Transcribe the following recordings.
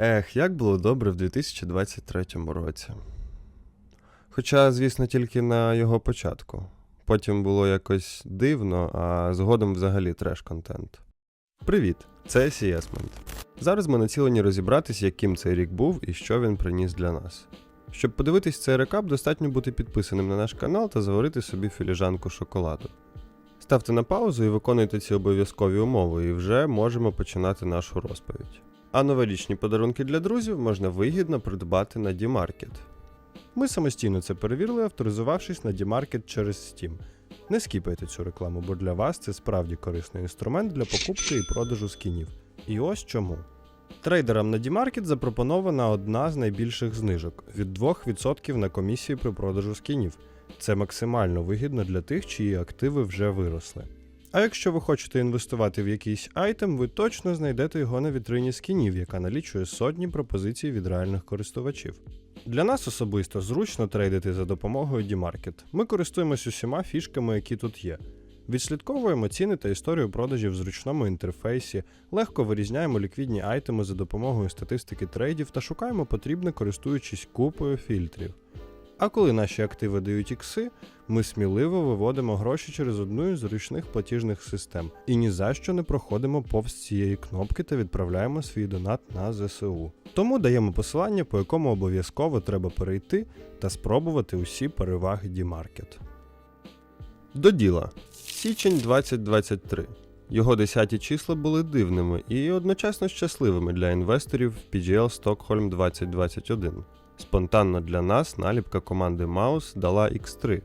Ех, як було добре в 2023 році. Хоча, звісно, тільки на його початку. Потім було якось дивно, а згодом взагалі треш-контент. Привіт, це Сієсмент. Зараз ми націлені розібратись, яким цей рік був і що він приніс для нас. Щоб подивитись цей рекап, достатньо бути підписаним на наш канал та заварити собі філіжанку шоколаду. Ставте на паузу і виконуйте ці обов'язкові умови, і вже можемо починати нашу розповідь. А новорічні подарунки для друзів можна вигідно придбати на Dmarket. Ми самостійно це перевірили, авторизувавшись на Dmarket через Steam. Не скіпайте цю рекламу, бо для вас це справді корисний інструмент для покупки і продажу скінів. І ось чому. Трейдерам на Dmarket запропонована одна з найбільших знижок від 2% на комісії при продажу скінів. Це максимально вигідно для тих, чиї активи вже виросли. А якщо ви хочете інвестувати в якийсь айтем, ви точно знайдете його на вітрині скінів, яка налічує сотні пропозицій від реальних користувачів. Для нас особисто зручно трейдити за допомогою Dmarket. Ми користуємось усіма фішками, які тут є. Відслідковуємо ціни та історію продажів в зручному інтерфейсі, легко вирізняємо ліквідні айтеми за допомогою статистики трейдів та шукаємо потрібне, користуючись купою фільтрів. А коли наші активи дають ікси, ми сміливо виводимо гроші через одну із зручних платіжних систем і ні за що не проходимо повз цієї кнопки та відправляємо свій донат на ЗСУ. Тому даємо посилання, по якому обов'язково треба перейти та спробувати усі переваги Dmarket. До діла. Січень 2023. Його 10 числа були дивними і одночасно щасливими для інвесторів в PGL Stockholm 2021. Спонтанно для нас наліпка команди Mouse дала X3.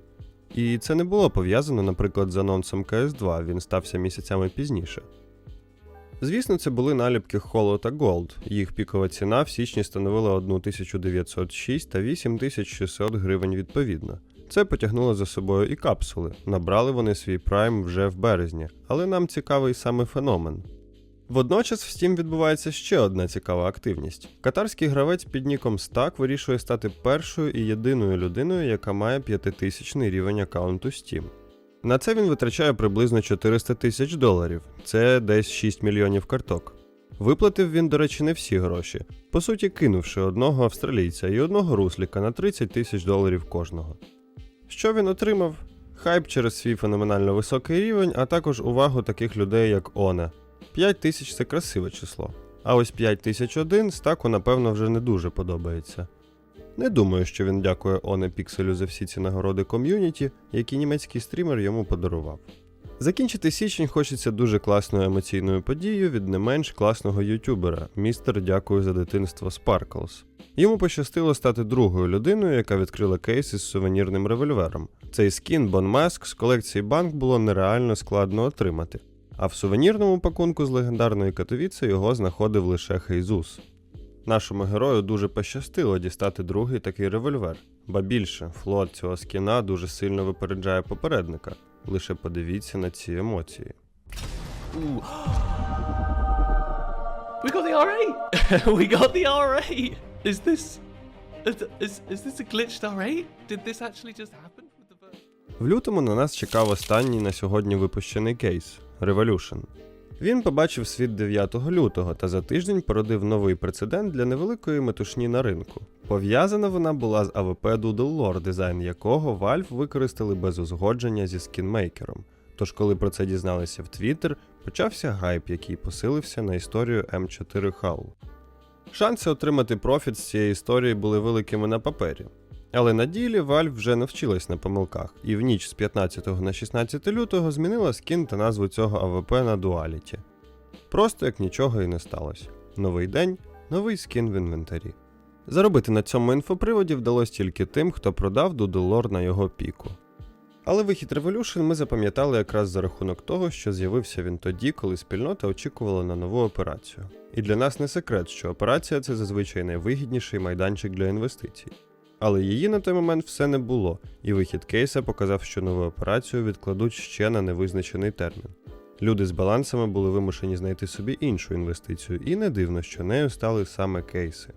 І це не було пов'язано, наприклад, з анонсом CS2, він стався місяцями пізніше. Звісно, це були наліпки Holo та Gold. Їх пікова ціна в січні становила 1906 та 8600 гривень відповідно. Це потягнуло за собою і капсули. Набрали вони свій прайм вже в березні, але нам цікавий саме феномен. Водночас в Steam відбувається ще одна цікава активність. Катарський гравець під ніком Stack вирішує стати першою і єдиною людиною, яка має 5000 рівень аккаунту Steam. На це він витрачає приблизно 400 тисяч доларів, це десь 6 мільйонів карток. Виплатив він, до речі, не всі гроші, по суті, кинувши одного австралійця і одного русліка на 30 тисяч доларів кожного. Що він отримав? Хайп через свій феноменально високий рівень, а також увагу таких людей, як Оне. 5 тисяч це красиве число. А ось 5001 стаку, напевно, вже не дуже подобається. Не думаю, що він дякує Оне Пікселю за всі ці нагороди ком'юніті, які німецький стрімер йому подарував. Закінчити січень хочеться дуже класною емоційною подією від не менш класного ютубера. Містер дякую за дитинство Sparkles. Йому пощастило стати другою людиною, яка відкрила кейс із сувенірним револьвером. Цей скін Bon Mask з колекції банк було нереально складно отримати. А в сувенірному пакунку з легендарної Катовіці його знаходив лише Хейзус. Нашому герою дуже пощастило дістати другий такий револьвер, ба більше, флот цього скіна дуже сильно випереджає попередника. Лише подивіться на ці емоції. We got the R8! we got the R8! Is this. Is, is, is this a glitched R8? Did this actually just happen? В лютому на нас чекав останній на сьогодні випущений кейс Revolution. Він побачив світ 9 лютого та за тиждень породив новий прецедент для невеликої метушні на ринку. Пов'язана вона була з АВП Doodle Lore, дизайн якого Valve використали без узгодження зі скінмейкером. Тож, коли про це дізналися в Twitter, почався гайп, який посилився на історію М4 Hull. Шанси отримати профіт з цієї історії були великими на папері. Але на ділі Valve вже навчилась на помилках, і в ніч з 15 на 16 лютого змінила скін та назву цього АВП на Duality. Просто як нічого і не сталося. Новий день, новий скін в інвентарі. Заробити на цьому інфоприводі вдалося тільки тим, хто продав Doodle на його піку. Але вихід Revolution ми запам'ятали якраз за рахунок того, що з'явився він тоді, коли спільнота очікувала на нову операцію. І для нас не секрет, що операція це зазвичай найвигідніший майданчик для інвестицій. Але її на той момент все не було, і вихід кейса показав, що нову операцію відкладуть ще на невизначений термін. Люди з балансами були вимушені знайти собі іншу інвестицію, і не дивно, що нею стали саме кейси.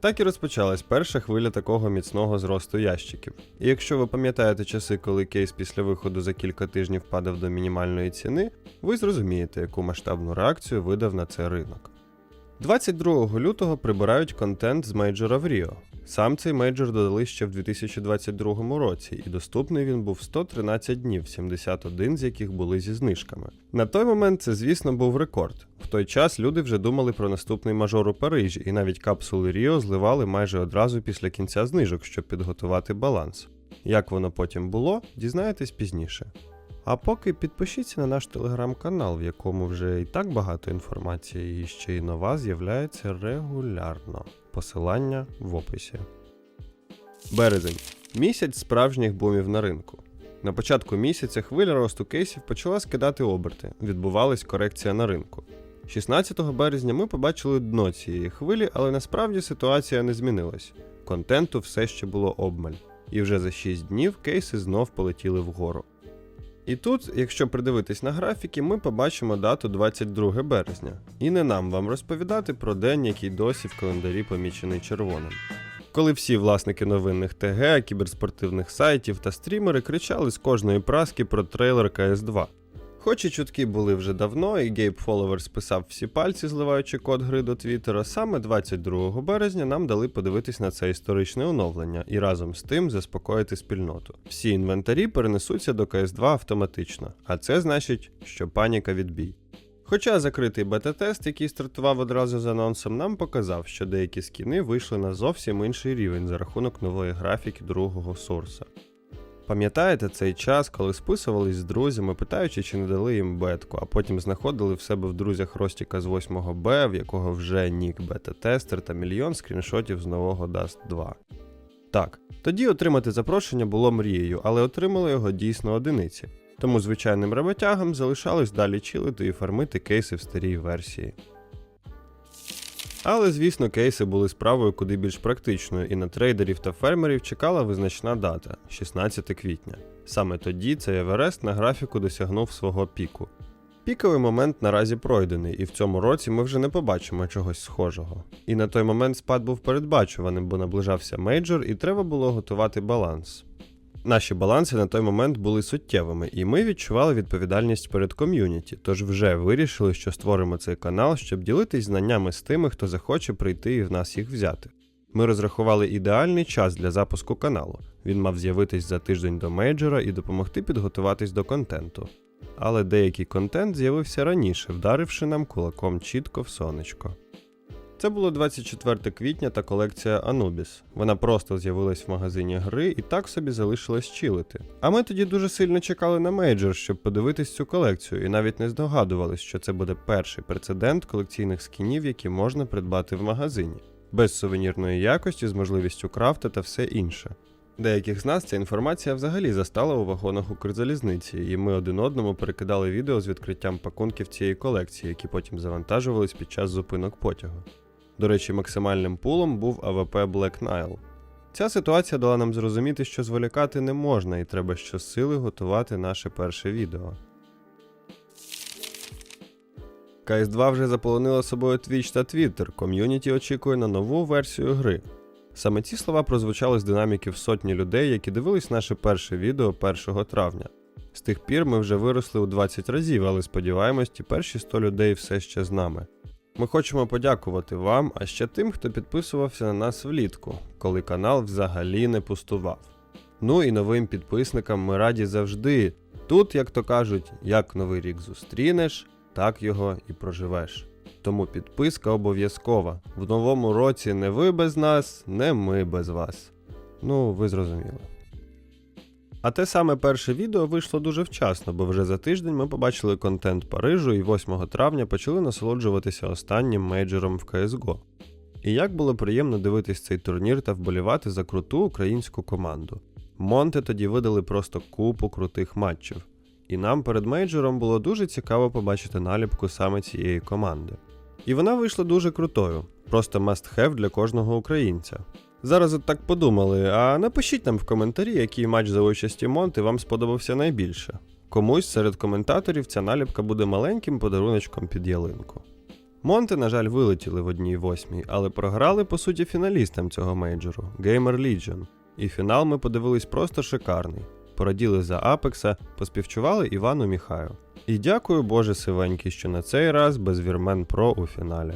Так і розпочалась перша хвиля такого міцного зросту ящиків. І якщо ви пам'ятаєте часи, коли кейс після виходу за кілька тижнів падав до мінімальної ціни, ви зрозумієте, яку масштабну реакцію видав на це ринок. 22 лютого прибирають контент з мейджора в Ріо. Сам цей мейджор додали ще в 2022 році, і доступний він був 113 днів, 71 з яких були зі знижками. На той момент це, звісно, був рекорд. В той час люди вже думали про наступний мажор у Парижі, і навіть капсули Ріо зливали майже одразу після кінця знижок, щоб підготувати баланс. Як воно потім було, дізнаєтесь пізніше. А поки підпишіться на наш телеграм-канал, в якому вже і так багато інформації, і ще й нова з'являється регулярно. Посилання в описі. Березень. Місяць справжніх бумів на ринку. На початку місяця хвиля росту кейсів почала скидати оберти, відбувалась корекція на ринку. 16 березня ми побачили дно цієї хвилі, але насправді ситуація не змінилась. Контенту все ще було обмаль. І вже за 6 днів кейси знов полетіли вгору. І тут, якщо придивитись на графіки, ми побачимо дату 22 березня. І не нам вам розповідати про день, який досі в календарі помічений червоним. Коли всі власники новинних ТГ, кіберспортивних сайтів та стрімери кричали з кожної праски про трейлер КС2. Хоч і чутки були вже давно, і Гейб Followers писав всі пальці, зливаючи код гри до Твіттера, саме 22 березня нам дали подивитись на це історичне оновлення і разом з тим заспокоїти спільноту. Всі інвентарі перенесуться до КС2 автоматично, а це значить, що паніка відбій. Хоча закритий бета-тест, який стартував одразу з анонсом, нам показав, що деякі скіни вийшли на зовсім інший рівень за рахунок нової графіки другого сорса. Пам'ятаєте цей час, коли списувались з друзями, питаючи, чи не дали їм бетку, а потім знаходили в себе в друзях Ростіка з 8 Б, в якого вже нік бета-тестер та мільйон скріншотів з нового Dust 2. Так, тоді отримати запрошення було мрією, але отримали його дійсно одиниці. Тому звичайним роботягам залишалось далі чилити і фармити кейси в старій версії. Але, звісно, кейси були справою куди більш практичною, і на трейдерів та фермерів чекала визначна дата 16 квітня. Саме тоді цей Еверест на графіку досягнув свого піку. Піковий момент наразі пройдений, і в цьому році ми вже не побачимо чогось схожого. І на той момент спад був передбачуваним, бо наближався мейджор, і треба було готувати баланс. Наші баланси на той момент були суттєвими, і ми відчували відповідальність перед ком'юніті, тож вже вирішили, що створимо цей канал, щоб ділитись знаннями з тими, хто захоче прийти і в нас їх взяти. Ми розрахували ідеальний час для запуску каналу. Він мав з'явитись за тиждень до мейджора і допомогти підготуватись до контенту. Але деякий контент з'явився раніше, вдаривши нам кулаком чітко в сонечко. Це було 24 квітня та колекція Anubis. Вона просто з'явилась в магазині гри і так собі залишилась чилити. А ми тоді дуже сильно чекали на мейджор, щоб подивитись цю колекцію, і навіть не здогадувались, що це буде перший прецедент колекційних скінів, які можна придбати в магазині, без сувенірної якості, з можливістю крафта та все інше. Деяких з нас ця інформація взагалі застала у вагонах Укрзалізниці, і ми один одному перекидали відео з відкриттям пакунків цієї колекції, які потім завантажувались під час зупинок потягу. До речі, максимальним пулом був АВП Black Nile. Ця ситуація дала нам зрозуміти, що зволікати не можна, і треба щосили готувати наше перше відео. КС2 вже заполонила собою Twitch та Twitter, ком'юніті очікує на нову версію гри. Саме ці слова прозвучали з динаміків сотні людей, які дивились наше перше відео 1 травня. З тих пір ми вже виросли у 20 разів, але сподіваємось, ті перші 100 людей все ще з нами. Ми хочемо подякувати вам, а ще тим, хто підписувався на нас влітку, коли канал взагалі не пустував. Ну і новим підписникам ми раді завжди. Тут, як то кажуть, як новий рік зустрінеш, так його і проживеш. Тому підписка обов'язкова. В новому році не ви без нас, не ми без вас. Ну, ви зрозуміли. А те саме перше відео вийшло дуже вчасно, бо вже за тиждень ми побачили контент Парижу і 8 травня почали насолоджуватися останнім мейджором в CSGO. І як було приємно дивитись цей турнір та вболівати за круту українську команду. Монте тоді видали просто купу крутих матчів. І нам перед мейджором було дуже цікаво побачити наліпку саме цієї команди. І вона вийшла дуже крутою, просто must-have для кожного українця. Зараз от так подумали, а напишіть нам в коментарі, який матч за участі Монти вам сподобався найбільше. Комусь серед коментаторів ця наліпка буде маленьким подаруночком під ялинку. Монти, на жаль, вилетіли в одній восьмій, але програли по суті фіналістам цього мейджору Gamer Legion. І фінал ми подивились просто шикарний. Пораділи за Апекса, поспівчували Івану Міхаю. І дякую Боже Сивенький, що на цей раз без Вірмен Про у фіналі.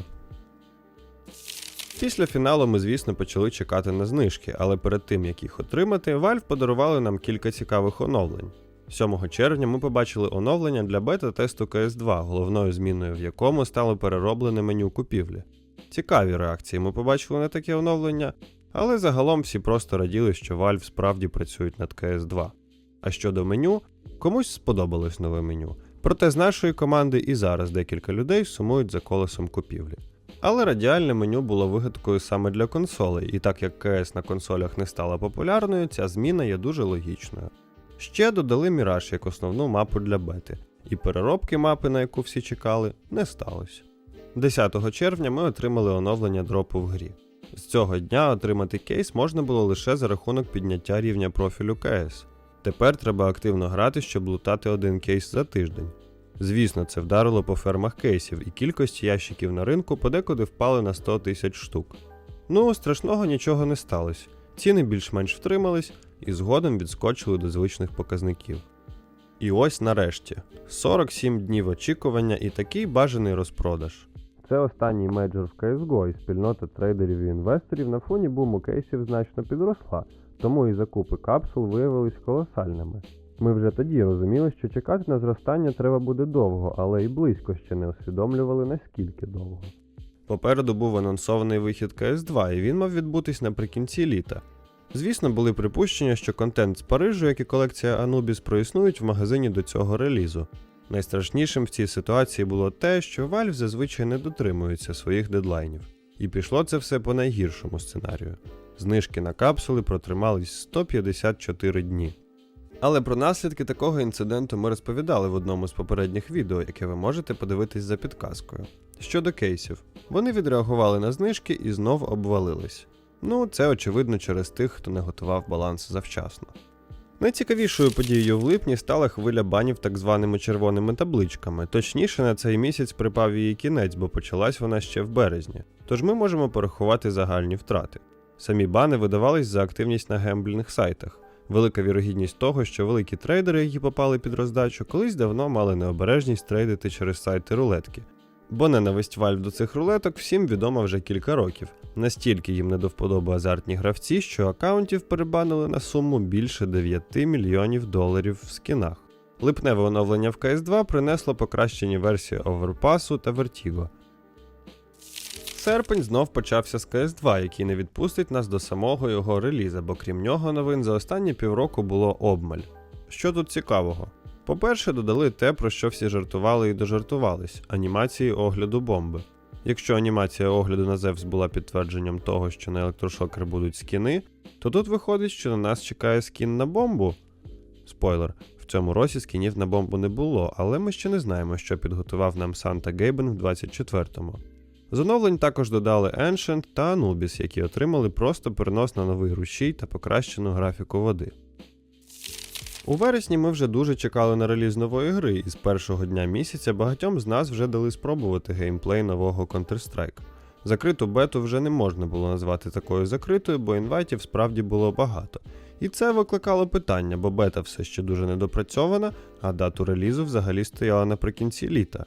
Після фіналу ми, звісно, почали чекати на знижки, але перед тим як їх отримати, Valve подарували нам кілька цікавих оновлень. 7 червня ми побачили оновлення для бета-тесту CS2, головною зміною в якому стало перероблене меню купівлі. Цікаві реакції ми побачили на таке оновлення, але загалом всі просто раділи, що Valve справді працюють над CS2. А щодо меню, комусь сподобалось нове меню. Проте з нашої команди і зараз декілька людей сумують за колесом купівлі. Але радіальне меню було вигадкою саме для консолей, і так як CS на консолях не стала популярною, ця зміна є дуже логічною. Ще додали Міраж як основну мапу для бети, і переробки мапи, на яку всі чекали, не сталося. 10 червня ми отримали оновлення дропу в грі. З цього дня отримати кейс можна було лише за рахунок підняття рівня профілю КС. Тепер треба активно грати, щоб лутати один кейс за тиждень. Звісно, це вдарило по фермах кейсів, і кількість ящиків на ринку подекуди впали на 100 тисяч штук. Ну, страшного нічого не сталося. Ціни більш-менш втримались і згодом відскочили до звичних показників. І ось нарешті 47 днів очікування і такий бажаний розпродаж. Це останній мейджор в CSGO, і спільнота трейдерів і інвесторів на фоні буму кейсів значно підросла, тому і закупи капсул виявились колосальними. Ми вже тоді розуміли, що чекати на зростання треба буде довго, але і близько ще не усвідомлювали наскільки довго. Попереду був анонсований вихід CS2, і він мав відбутись наприкінці літа. Звісно, були припущення, що контент з Парижу, як і колекція Anubis, проіснують в магазині до цього релізу. Найстрашнішим в цій ситуації було те, що Valve зазвичай не дотримується своїх дедлайнів. І пішло це все по найгіршому сценарію. Знижки на капсули протримались 154 дні. Але про наслідки такого інциденту ми розповідали в одному з попередніх відео, яке ви можете подивитись за підказкою. Щодо кейсів, вони відреагували на знижки і знов обвалились. Ну, це очевидно через тих, хто не готував баланс завчасно. Найцікавішою подією в липні стала хвиля банів так званими червоними табличками. Точніше, на цей місяць припав її кінець, бо почалась вона ще в березні. Тож ми можемо порахувати загальні втрати. Самі бани видавались за активність на гемблінг сайтах. Велика вірогідність того, що великі трейдери, які попали під роздачу, колись давно мали необережність трейдити через сайти рулетки. Бо ненависть Valve до цих рулеток всім відома вже кілька років. Настільки їм не до вподоби азартні гравці, що акаунтів перебанили на суму більше 9 мільйонів доларів в скінах. Липневе оновлення в CS2 принесло покращені версії Overpass та Vertigo. Серпень знов почався з CS2, який не відпустить нас до самого його реліза, бо крім нього новин за останні півроку було обмаль. Що тут цікавого? По-перше, додали те, про що всі жартували і дожартувались анімації огляду бомби. Якщо анімація огляду на Зевс була підтвердженням того, що на електрошокер будуть скіни, то тут виходить, що на нас чекає скін на бомбу. Спойлер, в цьому році скінів на бомбу не було, але ми ще не знаємо, що підготував нам Санта Гейбен в 24-му. З оновлень також додали Ancient та Anubis, які отримали просто перенос на новий рушій та покращену графіку води. У вересні ми вже дуже чекали на реліз нової гри, і з першого дня місяця багатьом з нас вже дали спробувати геймплей нового Counter-Strike. Закриту бету вже не можна було назвати такою закритою, бо інвайтів справді було багато. І це викликало питання, бо бета все ще дуже недопрацьована, а дату релізу взагалі стояла наприкінці літа.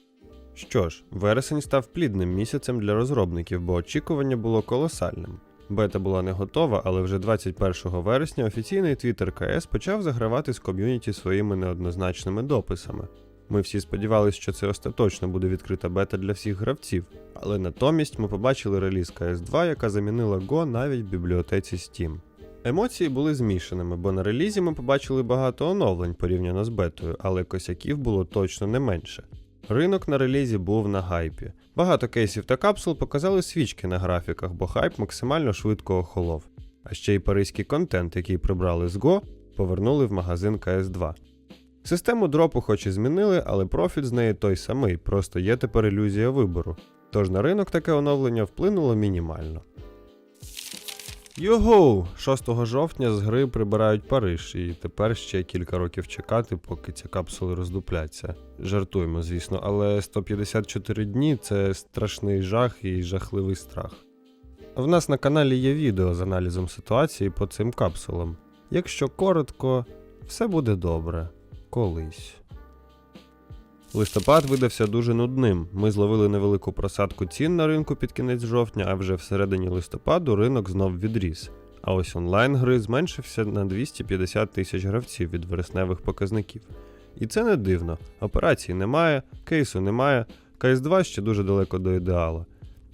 Що ж, вересень став плідним місяцем для розробників, бо очікування було колосальним. Бета була не готова, але вже 21 вересня офіційний твіттер КС почав загравати з ком'юніті своїми неоднозначними дописами. Ми всі сподівалися, що це остаточно буде відкрита бета для всіх гравців, але натомість ми побачили реліз CS2, яка замінила Go навіть в бібліотеці Steam. Емоції були змішаними, бо на релізі ми побачили багато оновлень порівняно з бетою, але косяків було точно не менше. Ринок на релізі був на гайпі. Багато кейсів та капсул показали свічки на графіках, бо хайп максимально швидко охолов. А ще й паризький контент, який прибрали з Go, повернули в магазин CS2. Систему дропу хоч і змінили, але профіт з неї той самий, просто є тепер ілюзія вибору. Тож на ринок таке оновлення вплинуло мінімально. Його! 6 жовтня з гри прибирають Париж, і тепер ще кілька років чекати, поки ці капсули роздупляться. Жартуємо, звісно, але 154 дні це страшний жах і жахливий страх. В нас на каналі є відео з аналізом ситуації по цим капсулам. Якщо коротко, все буде добре. Колись. Листопад видався дуже нудним. Ми зловили невелику просадку цін на ринку під кінець жовтня, а вже всередині листопаду ринок знов відріс. А ось онлайн гри зменшився на 250 тисяч гравців від вересневих показників. І це не дивно. Операцій немає, кейсу немає, КС2 ще дуже далеко до ідеала.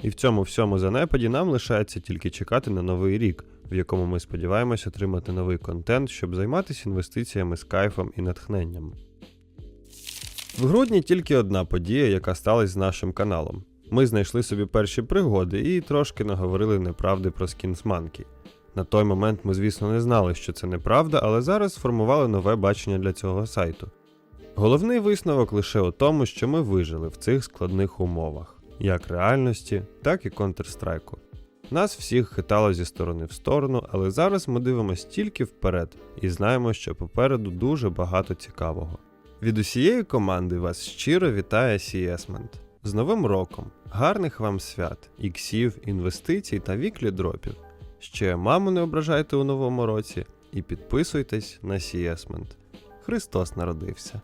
І в цьому всьому занепаді нам лишається тільки чекати на новий рік, в якому ми сподіваємося отримати новий контент, щоб займатися інвестиціями з кайфом і натхненням. В грудні тільки одна подія, яка сталася з нашим каналом. Ми знайшли собі перші пригоди і трошки наговорили неправди про скінсманки. На той момент ми, звісно, не знали, що це неправда, але зараз сформували нове бачення для цього сайту. Головний висновок лише у тому, що ми вижили в цих складних умовах, як реальності, так і Counter-Strike. Нас всіх хитало зі сторони в сторону, але зараз ми дивимося тільки вперед і знаємо, що попереду дуже багато цікавого. Від усієї команди вас щиро вітає Сієсмент. З Новим роком! Гарних вам свят, іксів, інвестицій та віклі дропів. Ще маму не ображайте у новому році і підписуйтесь на Сієсмент. Христос народився.